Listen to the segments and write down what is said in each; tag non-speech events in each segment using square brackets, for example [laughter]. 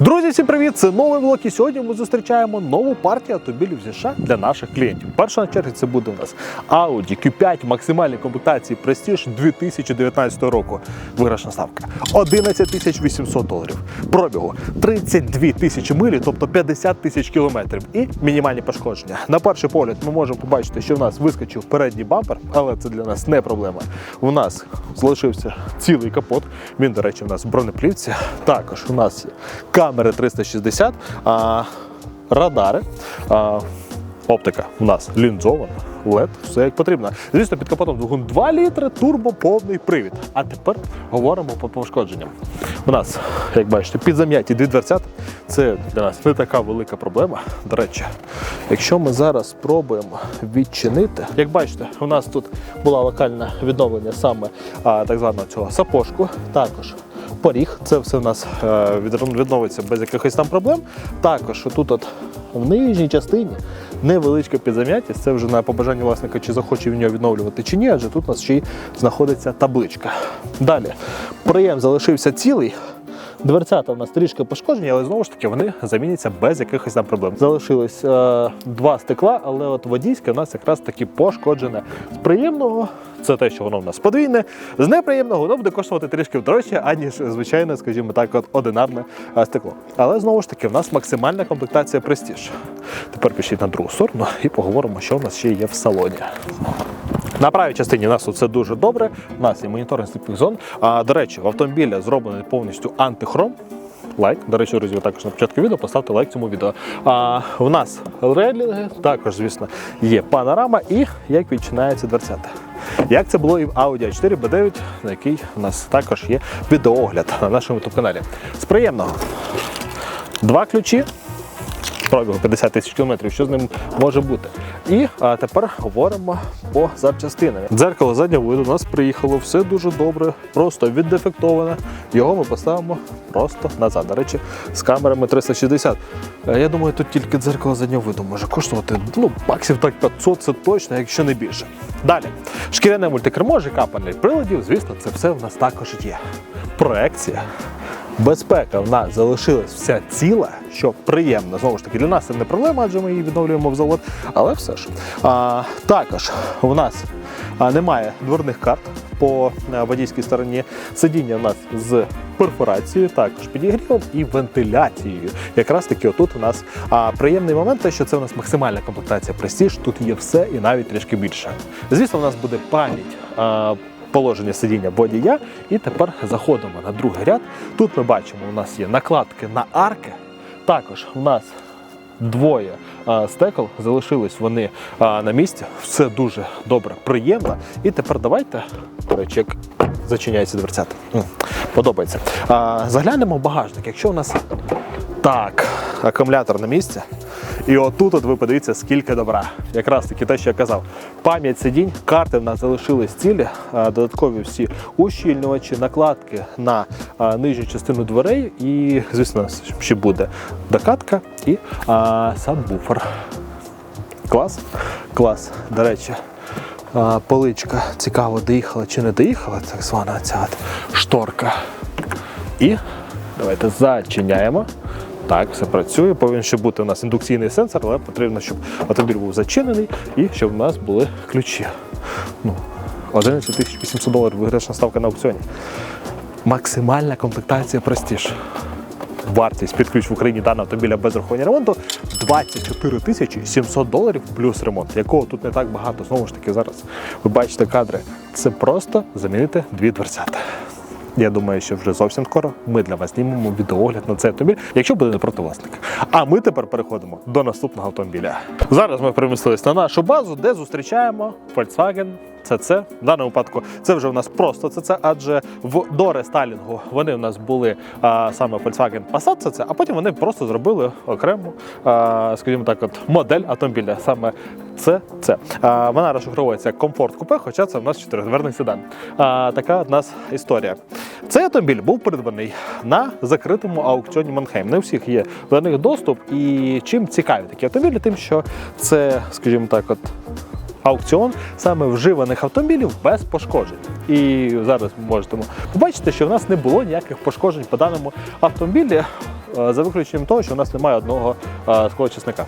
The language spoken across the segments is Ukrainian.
Друзі, всім привіт! Це новий влог. І сьогодні ми зустрічаємо нову партію автомобілів зі США для наших клієнтів. Перша на черзі це буде у нас Audi Q5 максимальної комплектації Prestige 2019 року. Виграшна ставка 11 тисяч 800 доларів. Пробігу 32 тисячі милі, тобто 50 тисяч кілометрів. І мінімальні пошкодження. На перший погляд ми можемо побачити, що в нас вискочив передній бампер, але це для нас не проблема. У нас залишився цілий капот. Він, до речі, у нас в бронеплівці. Також у нас камери 360, а, радари. А, Оптика у нас лінзована, LED, все як потрібно. Звісно, під капотом двигун 2 літри, турбо, повний привід. А тепер говоримо по пошкодженням. У нас, як бачите, підзам'яті дві дверцята. Це для нас не така велика проблема. До речі, якщо ми зараз спробуємо відчинити, як бачите, у нас тут було локальне відновлення саме а, так званого цього сапожку. Також поріг. Це все в нас е, відновиться без якихось там проблем. Також тут от в нижній частині невеличке підзам'ятість. Це вже на побажання власника, чи захоче він його відновлювати чи ні, адже тут у нас ще й знаходиться табличка. Далі, проєм залишився цілий. Дверцята в нас трішки пошкоджені, але знову ж таки вони заміняться без якихось там проблем. Залишилось е, два стекла, але от водійське у нас якраз таки пошкоджене. З приємного це те, що воно в нас подвійне. З неприємного воно буде коштувати трішки дорожче, аніж звичайне, скажімо так, от одинарне е, стекло. Але знову ж таки, в нас максимальна комплектація престиж. Тепер пішіть на другу сторону і поговоримо, що в нас ще є в салоні. На правій частині у нас все дуже добре. У нас є моніторинг сліпих зон. А, до речі, в автомобіля зроблений повністю антихром. Лайк. До речі, друзі, також на початку відео поставте лайк цьому відео. А, в нас рейлінги, також, звісно, є панорама і як відчинається дверцята. Як це було і в Audi A4 B9, на який у нас також є відеоогляд на нашому youtube каналі. З приємного. Два ключі пробігу 50 тисяч кілометрів, що з ним може бути. І а, тепер говоримо по запчастинам. Дзеркало заднього виду у нас приїхало, все дуже добре, просто віддефектоване. Його ми поставимо просто назад. До речі, з камерами 360. Е, Я думаю, тут тільки дзеркало заднього виду може коштувати ну, баксів так 500, це точно, якщо не більше. Далі, шкіряне мультикермо, ЖК панель приладів, звісно, це все в нас також є. Проекція. Безпека в нас залишилась вся ціла, що приємно. Знову ж таки, для нас це не проблема, адже ми її відновлюємо в завод. Але все ж. А, також в нас немає дверних карт по водійській стороні. Сидіння в нас з перфорацією, також підігрівом і вентиляцією. Якраз таки отут у нас а, приємний момент, те, що це у нас максимальна комплектація Prestige. Тут є все і навіть трішки більше. Звісно, у нас буде пам'ять. а, положення сидіння водія. І тепер заходимо на другий ряд. Тут ми бачимо, у нас є накладки на арки. Також у нас двоє стекол, залишились вони на місці. Все дуже добре, приємно. І тепер давайте, як зачиняється дверцята. Подобається. Заглянемо в багажник. Якщо у нас так, акумулятор на місці. І отут, от ви подивіться, скільки добра. Якраз таки те, що я казав. Пам'ять сидінь, карти в нас залишились цілі, додаткові всі ущільнювачі, накладки на нижню частину дверей. І, звісно, ще буде докатка і а, сабвуфер. Клас? Клас. До речі, поличка цікаво, доїхала чи не доїхала, так звана ця шторка. І давайте зачиняємо. Так, все працює. Повинен ще бути у нас індукційний сенсор, але потрібно, щоб автомобіль був зачинений і щоб у нас були ключі. Ну, 11 тисяч 800 доларів виграшна ставка на аукціоні. Максимальна комплектація Prestige. Вартість під ключ в Україні даного автомобіля без рахування ремонту 24 тисячі 700 доларів плюс ремонт, якого тут не так багато. Знову ж таки, зараз ви бачите кадри. Це просто замінити дві дверцята. Я думаю, що вже зовсім скоро ми для вас знімемо відеоогляд на цей автомобіль, якщо буде не проти власника. А ми тепер переходимо до наступного автомобіля. Зараз ми перемістились на нашу базу, де зустрічаємо Volkswagen CC. В даному випадку це вже у нас просто CC, адже в до рестайлінгу вони у нас були а, саме Volkswagen Passat CC, а потім вони просто зробили окрему, а, скажімо так, от модель автомобіля, саме CC. А, вона розшифровується комфорт купе, хоча це у нас чотиридверний седан. А, така у нас історія. Цей автомобіль був придбаний на закритому аукціоні Манхейм. Не у всіх є до них доступ. І чим цікаві такі автомобілі, тим, що це, скажімо так, от аукціон саме вживаних автомобілів без пошкоджень. І зараз ми можемо побачити, що в нас не було ніяких пошкоджень по даному автомобілі. е, за виключенням того, що у нас немає одного е, склочисника.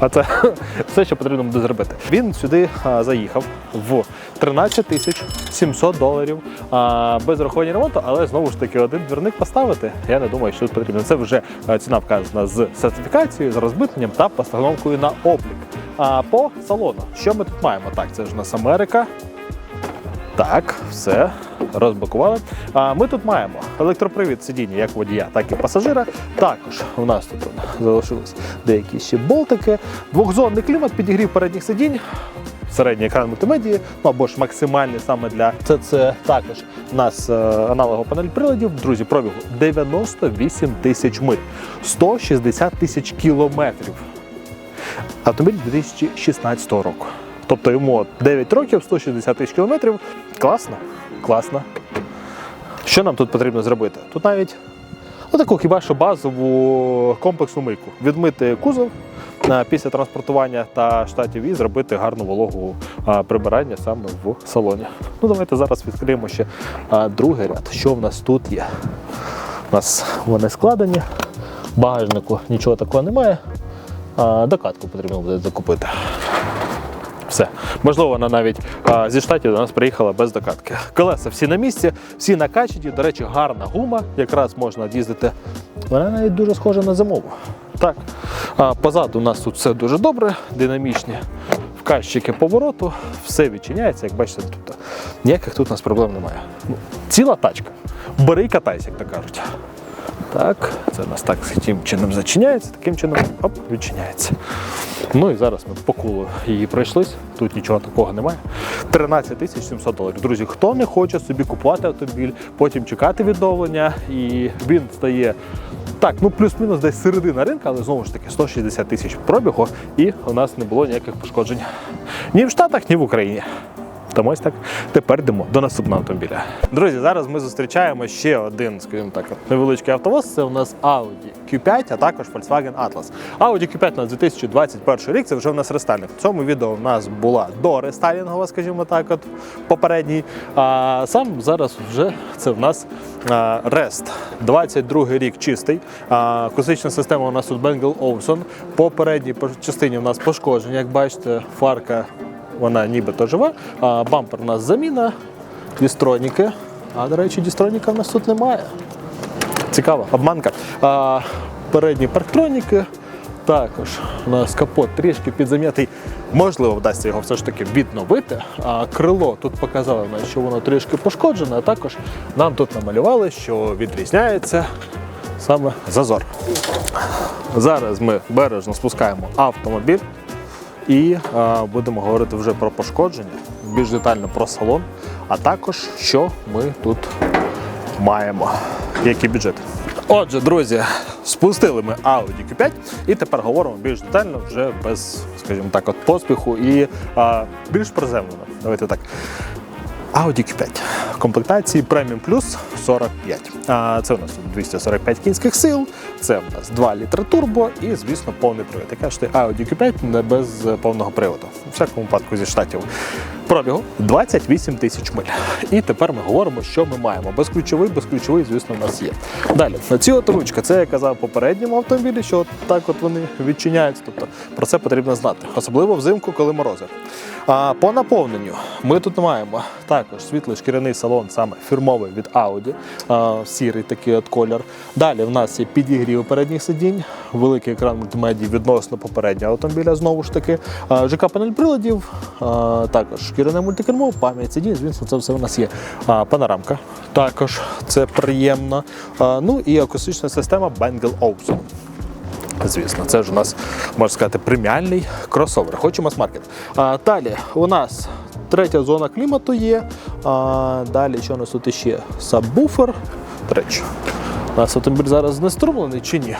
А це [laughs] все, що потрібно буде зробити. Він сюди а, заїхав в 13 тисяч 700 доларів а, без рахування ремонту, але знову ж таки один двірник поставити. Я не думаю, що тут потрібно. Це вже ціна вказана з сертифікацією, з розмитненням та постановкою на облік. А по салону, що ми тут маємо? Так, це ж нас Америка. Так, все, розблокували. А ми тут маємо електропривід сидіння як водія, так і пасажира. Також у нас тут залишились деякі ще болтики. Двохзонний клімат, підігрів передніх сидінь. Середній екран мультимедії, ну або ж максимальний саме для це також у нас е, аналогова панель приладів. Друзі, пробігу 98 тисяч миль, 160 тисяч кілометрів. Автомобіль 2016 року. Тобто йому 9 років, 160 тисяч кілометрів. Класно, класно. Що нам тут потрібно зробити? Тут навіть таку хіба що базову комплексну мийку. Відмити кузов після транспортування та штатів і зробити гарну вологу прибирання саме в салоні. Ну, давайте зараз відкриємо ще другий ряд. Що в нас тут є? У нас вони складені. Багажнику нічого такого немає. Докатку потрібно буде закупити. Все. Можливо, вона навіть а, зі штатів до нас приїхала без докатки. Колеса всі на місці, всі накачані. До речі, гарна гума. Якраз можна їздити. Вона навіть дуже схожа на зимову. Так. А, позаду у нас тут все дуже добре, динамічні. Вказчики повороту, все відчиняється, як бачите, тут ніяких тут у нас проблем немає. Ціла тачка. Бери і катайся, як то кажуть. Так, це у нас так таким чином зачиняється, таким чином оп, відчиняється. Ну і зараз ми по колу її пройшлись. Тут нічого такого немає. 13 тисяч 700 доларів. Друзі, хто не хоче собі купувати автомобіль, потім чекати відновлення, і він стає так, ну плюс-мінус десь середина ринку, але знову ж таки 160 тисяч пробігу, і у нас не було ніяких пошкоджень ні в Штатах, ні в Україні. Тому ось так тепер йдемо до наступного автомобіля. Друзі, зараз ми зустрічаємо ще один, скажімо так, невеличкий автовоз. Це у нас Audi Q5, а також Volkswagen Atlas. Audi Q5 на 2021 рік. Це вже у нас рестайлінг. В цьому відео у нас була до рестайлінгова, скажімо так, от попередній. А сам зараз вже це в нас Рест. 22 рік чистий. А, система у нас тут Bengel Olufsen. По передній частині у нас пошкодження, як бачите, фарка вона нібито жива. А, бампер у нас заміна, дістроніки. А, до речі, дістроніка в нас тут немає. Цікава обманка. А, передні парктроніки. Також у нас капот трішки підзам'ятий. Можливо, вдасться його все ж таки відновити. А крило тут показали, що воно трішки пошкоджене, а також нам тут намалювали, що відрізняється саме зазор. Зараз ми бережно спускаємо автомобіль і а, будемо говорити вже про пошкодження, більш детально про салон, а також що ми тут маємо, який бюджет. Отже, друзі, спустили ми Audi Q5 і тепер говоримо більш детально, вже без, скажімо так, от поспіху і а, більш приземлено. Давайте так. Audi Q5 в комплектації Premium Plus 45. Це у нас 245 кінських сил, це у нас 2 літра турбо і, звісно, повний привід. Яка ж ти Audi Q5 не без повного приводу. У всякому випадку зі штатів. Пробігу 28 тисяч миль. І тепер ми говоримо, що ми маємо. Безключовий, безключовий, звісно, у нас є. Далі, ці от ручки, це я казав в попередньому автомобілі, що от так от вони відчиняються. Тобто про це потрібно знати, особливо взимку, коли морози. А по наповненню ми тут маємо також світлий шкіряний саме фірмовий від Audi, сірий такий от колір. Далі в нас є підігрів передніх сидінь, великий екран мультимедії відносно попереднього автомобіля, знову ж таки. ЖК панель приладів, також шкіряне мультикермо, пам'ять сидінь, звісно, це все у нас є. Панорамка, також це приємно. Ну і акустична система Bengal Olufsen. Звісно, це ж у нас можна сказати преміальний кросовер. Хочу мас-маркет. А, далі у нас третя зона клімату є. А, далі що у нас тут іще? Сабвуфер. До у нас автомобіль зараз знеструмлений чи ні?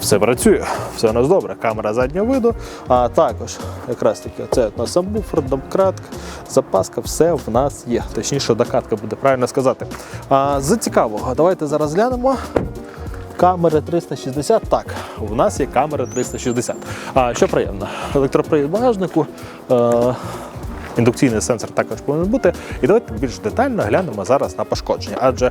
Все працює, все у нас добре. Камера заднього виду. А також якраз таки це у нас сабвуфер, домкратка, запаска, все в нас є. Точніше, докатка буде правильно сказати. А, з цікавого, давайте зараз глянемо. Камери 360. Так, у нас є камера 360. А що приємно? Електропривід багажнику. Е- Індукційний сенсор також повинен бути. І давайте більш детально глянемо зараз на пошкодження. Адже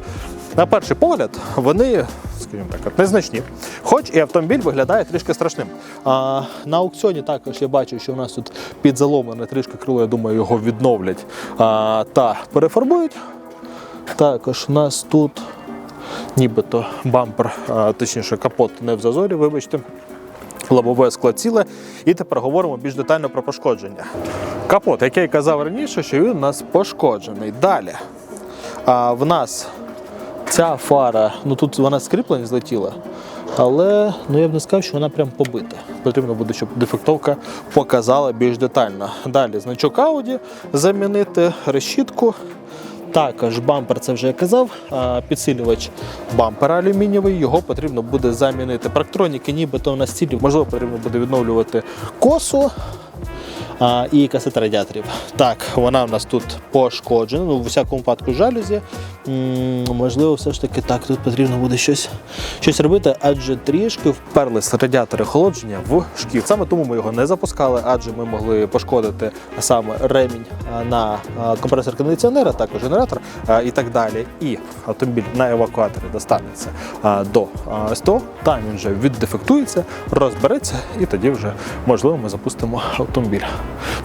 На перший погляд, вони, скажімо так, незначні, хоч і автомобіль виглядає трішки страшним. А, на аукціоні також я бачу, що у нас тут підзаломлене трішки крило, я думаю, його відновлять а, та перефарбують. Також у нас тут нібито бампер, а, точніше капот не в зазорі, вибачте. Лобове скло ціле. І тепер говоримо більш детально про пошкодження. Капот, як я й казав раніше, що він у нас пошкоджений. Далі. А, в нас ця фара, ну тут вона з кріплень злетіла, але ну, я б не сказав, що вона прям побита. Потрібно буде, щоб дефектовка показала більш детально. Далі значок Audi замінити решітку. Також бампер, це вже я казав, підсилювач бампера алюмінієвий, його потрібно буде замінити. Практроніки, нібито на стілі, можливо, потрібно буде відновлювати косу а, і касети радіаторів. Так, вона в нас тут пошкоджена, ну, в усякому випадку жалюзі. М, Можливо, все ж таки так, тут потрібно буде щось, щось робити, адже трішки вперлись радіатори охолодження в шкіф. Саме тому ми його не запускали, адже ми могли пошкодити саме ремінь на компресор кондиціонера, також генератор а, і так далі. І автомобіль на евакуаторі достанеться а, до СТО, там він вже віддефектується, розбереться, і тоді вже можливо ми запустимо автомобіль.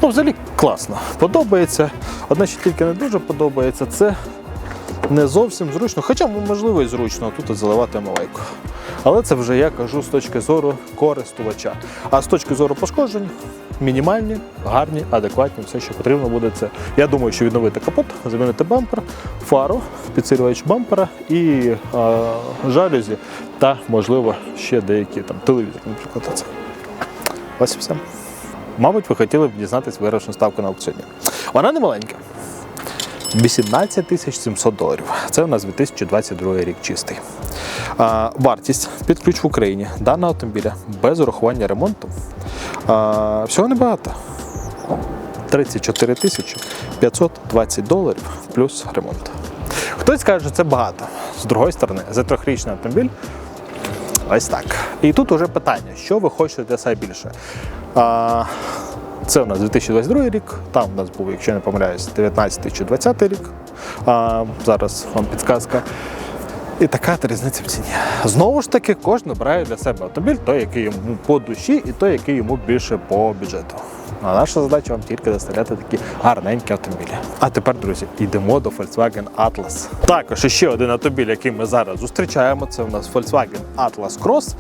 Ну, взагалі класно, подобається. Одне, що тільки не дуже подобається, це не зовсім зручно, хоча можливо і зручно тут заливати омивайку. Але це вже я кажу з точки зору користувача. А з точки зору пошкоджень мінімальні, гарні, адекватні, все, що потрібно буде це. Я думаю, що відновити капот, замінити бампер, фару, підсилювач бампера і е, жалюзі та, можливо, ще деякі там телевізор, наприклад. Це. Ось і все. Мабуть, ви хотіли б дізнатись виграшну ставку на аукціоні. Вона не маленька. 18 тисяч 700 доларів. Це у нас 2022 рік чистий. А, вартість під ключ в Україні даного автомобіля без урахування ремонту. А, всього небагато. 34 тисячі 520 доларів плюс ремонт. Хтось скаже, що це багато. З другої сторони, за трьохрічний автомобіль Ось так. І тут уже питання, що ви хочете для себе більше. А, це у нас 2022 рік, там у нас був, якщо не помиляюсь, 19 чи 20 рік. А, зараз вам підказка. І така та різниця в ціні. Знову ж таки, кожен обирає для себе автомобіль, той, який йому по душі, і той, який йому більше по бюджету. А наша задача вам тільки доставляти такі гарненькі автомобілі. А тепер, друзі, йдемо до Volkswagen Atlas. Також ще один автомобіль, який ми зараз зустрічаємо, це у нас Volkswagen Atlas Cross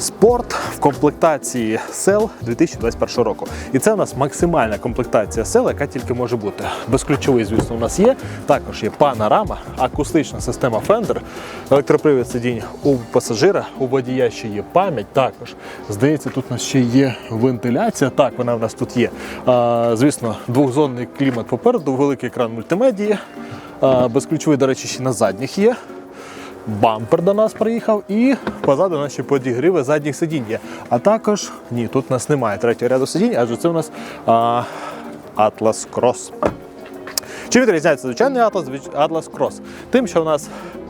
Sport в комплектації SEL 2021 року. І це у нас максимальна комплектація SEL, яка тільки може бути. Безключовий, звісно, у нас є. Також є панорама, акустична система Fender, електропривід сидінь у пасажира, у водія ще є пам'ять. Також здається, тут у нас ще є вентиляція. Так, вона в нас тут є. А, звісно, двохзонний клімат попереду, великий екран мультимедії. Безключовий, до речі, ще на задніх є бампер до нас приїхав і позаду наші подігріви задніх сидінь є. А також ні, тут у нас немає третього ряду сидінь, адже це у нас а, Atlas Cross. Чим відрізняється звичайний Atlas від Atlas Cross? Тим, що у нас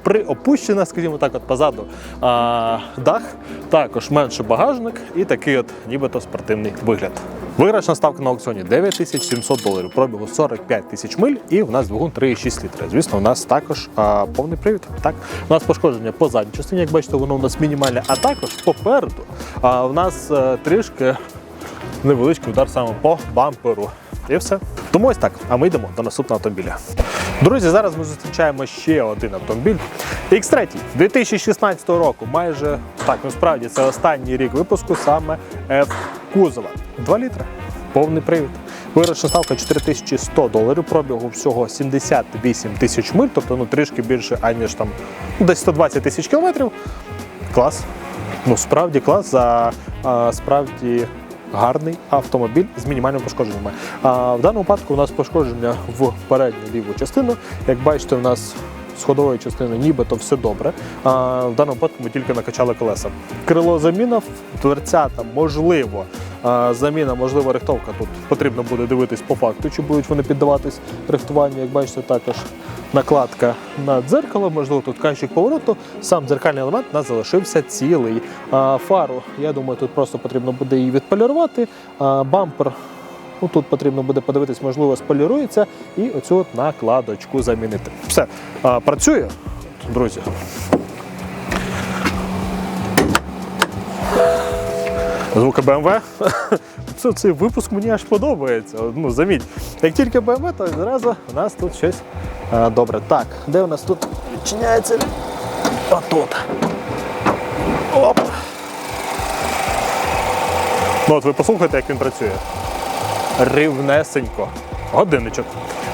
приопущена, скажімо так, от позаду а, дах, також менше багажник і такий от нібито спортивний вигляд. Виграшна ставка на аукціоні 9700 доларів, пробігу 45 тисяч миль і в нас двигун 3,6 літра. Звісно, у нас також а, повний привід. Так, у нас пошкодження по задній частині, як бачите, воно у нас мінімальне, а також попереду. А, в нас а, трішки невеличкий удар саме по бамперу. І все. Тому ось так. А ми йдемо до наступного автомобіля. Друзі, зараз ми зустрічаємо ще один автомобіль. X3 2016 року. Майже так, насправді це останній рік випуску саме F кузова. 2 літри, повний привід. Виграшна ставка 4100 доларів, пробігу всього 78 тисяч миль, тобто ну, трішки більше, аніж там ну, десь 120 тисяч кілометрів. Клас. Ну, справді клас за а, справді гарний автомобіль з мінімальними пошкодженнями. А в даному випадку у нас пошкодження в передню ліву частину. Як бачите, у нас з ходової частини нібито все добре. А в даному випадку ми тільки накачали колеса. Крило заміна, дверцята, можливо. Заміна, можливо, рихтовка. Тут потрібно буде дивитись по факту, чи будуть вони піддаватись рихтуванню. Як бачите, також накладка на дзеркало, можливо, тут кайчик повороту. Сам дзеркальний елемент у нас залишився цілий. Фару, я думаю, тут просто потрібно буде її відполірувати. Бампер. Ну, тут потрібно буде подивитись, можливо, сполірується і оцю от накладочку замінити. Все, а, працює. друзі. Звуки BMW. [laughs] Це, цей випуск мені аж подобається. Ну, заміть, як тільки BMW, то одразу у нас тут щось а, добре. Так, де у нас тут відчиняється? Отут. Оп. Ну от ви послухайте, як він працює. Рівнесенько. Годинничок.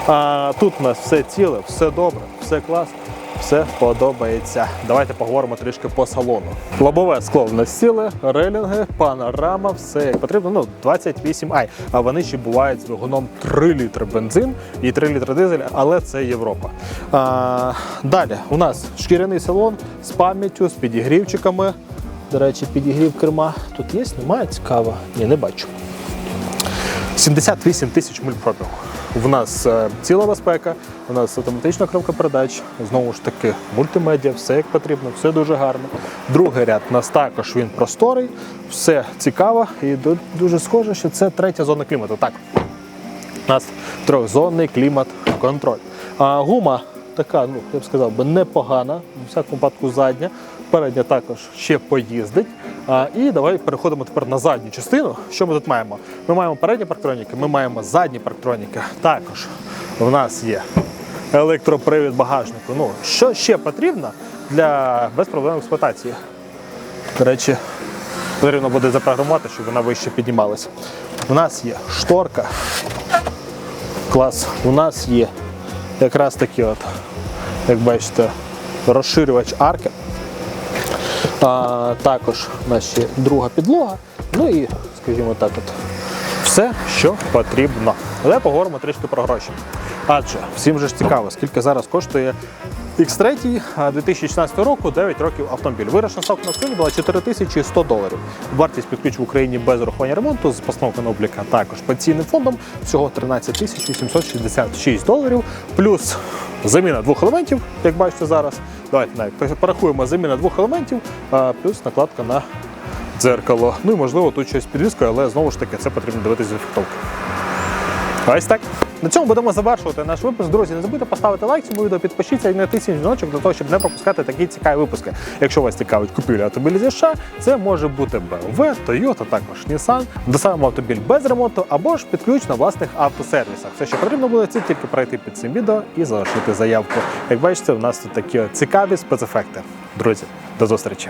А тут у нас все ціле, все добре, все класно, все подобається. Давайте поговоримо трішки по салону. Лобове скло в нас ціле, релінги, панорама, все як потрібно. Ну, 28 i А вони ще бувають з двигуном 3 літри бензин і 3 літри дизель, але це Європа. А, далі у нас шкіряний салон з пам'яттю, з підігрівчиками. До речі, підігрів керма тут є, немає цікаво? Ні, не бачу. 78 тисяч миль пробігу. В нас е, ціла безпека, у нас автоматична коробка передач, знову ж таки, мультимедіа, все як потрібно, все дуже гарно. Другий ряд у нас також він просторий, все цікаво і дуже схоже, що це третя зона клімату. Так, у нас трьохзонний клімат-контроль. А гума така, ну я б сказав би, непогана, у всякому випадку задня. Передня також ще поїздить. А, і давай переходимо тепер на задню частину. Що ми тут маємо? Ми маємо передні парктроніки, ми маємо задні парктроніки. Також в нас є електропривід багажнику. Ну, що ще потрібно для безпроблемної експлуатації? До речі, потрібно буде запрограмувати, щоб вона вище піднімалася. У нас є шторка. Клас. У нас є якраз такі от, як бачите, розширювач арки. А, також наші друга підлога. Ну і, скажімо так, от, все, що потрібно. Але поговоримо трішки про гроші. Адже всім же ж цікаво, скільки зараз коштує X3 2016 року, 9 років автомобіль. Вирішена ставка на сьогодні була 4100 доларів. Вартість під ключ в Україні без урахування ремонту з постановки на обліка також пенсійним фондом всього 13 866 доларів. Плюс заміна двох елементів, як бачите зараз. Давайте навіть порахуємо заміна двох елементів, плюс накладка на дзеркало. Ну і можливо тут щось з підвіскою, але знову ж таки це потрібно дивитися з ефектовки. Ось так. На цьому будемо завершувати наш випуск. Друзі, не забудьте поставити лайк цьому відео, підпишіться і натисніть дзвіночок для того, щоб не пропускати такі цікаві випуски. Якщо вас цікавить купівля автомобілів зі США, це може бути BMW, Toyota, також Nissan. Доставимо автомобіль без ремонту або ж під ключ на власних автосервісах. Все, що потрібно буде, це тільки пройти під цим відео і залишити заявку. Як бачите, у нас тут такі цікаві спецефекти. Друзі, до зустрічі!